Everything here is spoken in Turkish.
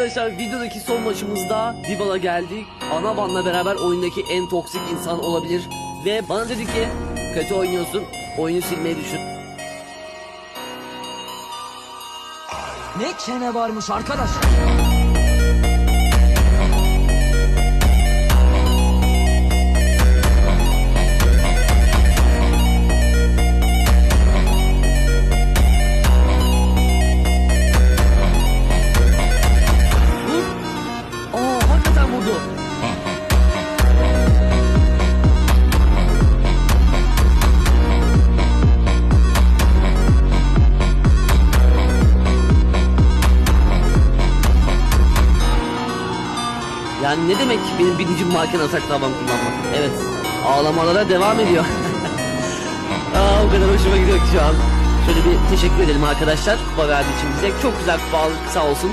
Arkadaşlar videodaki son maçımızda Dybala geldi. Anaban'la beraber oyundaki en toksik insan olabilir. Ve bana dedi ki kötü oynuyorsun oyunu silmeyi düşün. Ne çene varmış arkadaş. Vurdu. Yani ne demek benim birinci marken atak taban kullanmak? Evet. Ağlamalara devam ediyor. Aa, o kadar hoşuma gidiyor ki şu an. Şöyle bir teşekkür edelim arkadaşlar kupa verdiği için bize. Çok güzel kupa aldık sağ olsun.